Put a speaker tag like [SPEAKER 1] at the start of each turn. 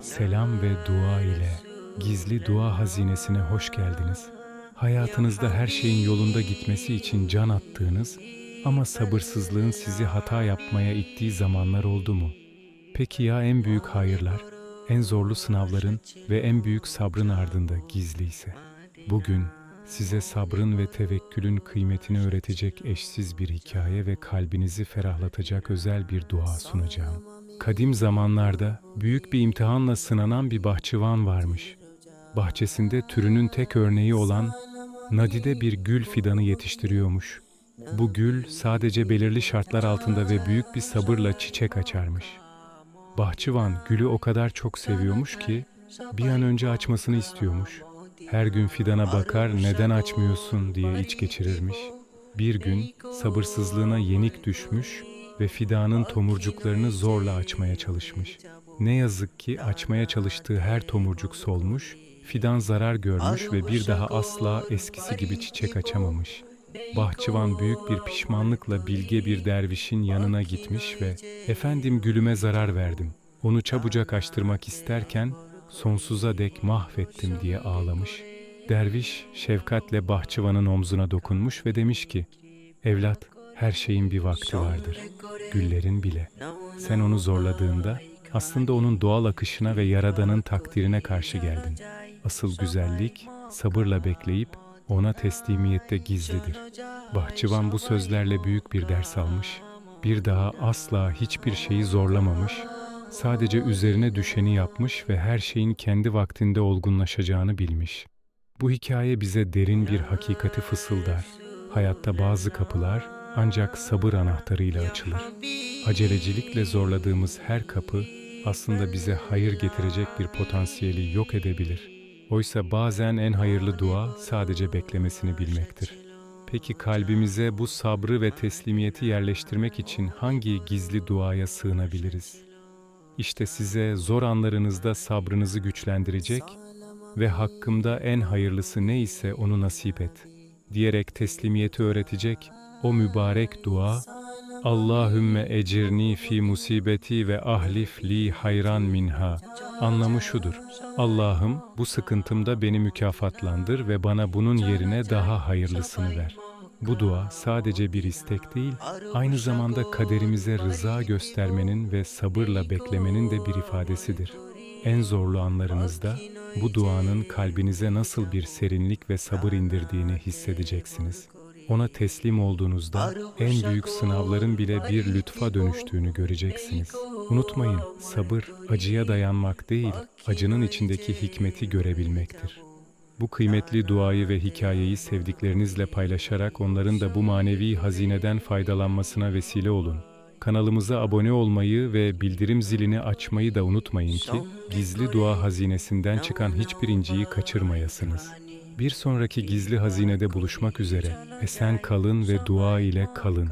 [SPEAKER 1] selam ve dua ile gizli dua hazinesine hoş geldiniz. Hayatınızda her şeyin yolunda gitmesi için can attığınız ama sabırsızlığın sizi hata yapmaya ittiği zamanlar oldu mu? Peki ya en büyük hayırlar, en zorlu sınavların ve en büyük sabrın ardında gizli ise? Bugün size sabrın ve tevekkülün kıymetini öğretecek eşsiz bir hikaye ve kalbinizi ferahlatacak özel bir dua sunacağım. Kadim zamanlarda büyük bir imtihanla sınanan bir bahçıvan varmış. Bahçesinde türünün tek örneği olan nadide bir gül fidanı yetiştiriyormuş. Bu gül sadece belirli şartlar altında ve büyük bir sabırla çiçek açarmış. Bahçıvan gülü o kadar çok seviyormuş ki bir an önce açmasını istiyormuş. Her gün fidana bakar neden açmıyorsun diye iç geçirirmiş. Bir gün sabırsızlığına yenik düşmüş ve fidanın tomurcuklarını zorla açmaya çalışmış. Ne yazık ki açmaya çalıştığı her tomurcuk solmuş, fidan zarar görmüş ve bir daha asla eskisi gibi çiçek açamamış. Bahçıvan büyük bir pişmanlıkla bilge bir dervişin yanına gitmiş ve ''Efendim gülüme zarar verdim. Onu çabucak açtırmak isterken sonsuza dek mahvettim.'' diye ağlamış. Derviş şefkatle bahçıvanın omzuna dokunmuş ve demiş ki ''Evlat, her şeyin bir vakti vardır. Güllerin bile. Sen onu zorladığında aslında onun doğal akışına ve Yaradan'ın takdirine karşı geldin. Asıl güzellik sabırla bekleyip ona teslimiyette gizlidir. Bahçıvan bu sözlerle büyük bir ders almış. Bir daha asla hiçbir şeyi zorlamamış. Sadece üzerine düşeni yapmış ve her şeyin kendi vaktinde olgunlaşacağını bilmiş. Bu hikaye bize derin bir hakikati fısıldar. Hayatta bazı kapılar ancak sabır anahtarıyla açılır. Acelecilikle zorladığımız her kapı aslında bize hayır getirecek bir potansiyeli yok edebilir. Oysa bazen en hayırlı dua sadece beklemesini bilmektir. Peki kalbimize bu sabrı ve teslimiyeti yerleştirmek için hangi gizli duaya sığınabiliriz? İşte size zor anlarınızda sabrınızı güçlendirecek ve hakkımda en hayırlısı neyse onu nasip et diyerek teslimiyeti öğretecek o mübarek dua Allahümme ecirni fi musibeti ve ahlif li hayran minha. Anlamı şudur. Allah'ım bu sıkıntımda beni mükafatlandır ve bana bunun yerine daha hayırlısını ver. Bu dua sadece bir istek değil, aynı zamanda kaderimize rıza göstermenin ve sabırla beklemenin de bir ifadesidir. En zorlu anlarınızda bu duanın kalbinize nasıl bir serinlik ve sabır indirdiğini hissedeceksiniz. Ona teslim olduğunuzda en büyük sınavların bile bir lütfa dönüştüğünü göreceksiniz. Unutmayın, sabır acıya dayanmak değil, acının içindeki hikmeti görebilmektir. Bu kıymetli duayı ve hikayeyi sevdiklerinizle paylaşarak onların da bu manevi hazineden faydalanmasına vesile olun. Kanalımıza abone olmayı ve bildirim zilini açmayı da unutmayın ki gizli dua hazinesinden çıkan hiçbir inciyi kaçırmayasınız. Bir sonraki gizli hazinede buluşmak üzere. Esen kalın ve dua ile kalın.